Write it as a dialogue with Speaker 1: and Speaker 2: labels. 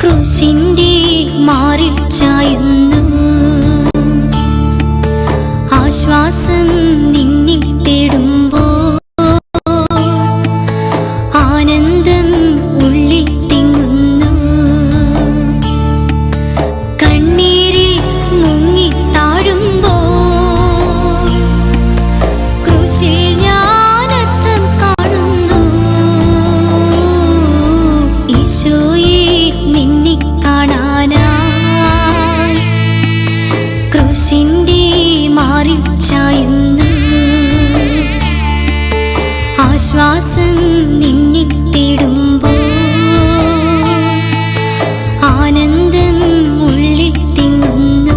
Speaker 1: ക്രൂശിന്റെ മാറിൽ ചായുന്നു. ആശ്വാസം നിന്നിൽ തേടുമ്പോ ആനന്ദം ഉള്ളിൽ തിങ്ങുന്നു. കണ്ണീരിൽ മുങ്ങി താഴുമ്പോ ക്രൂശിൽ ഞാനത്തം കാണുന്നു. ഈശോയിൽ മാറിച്ചായുന്നു ആശ്വാസം നിൻ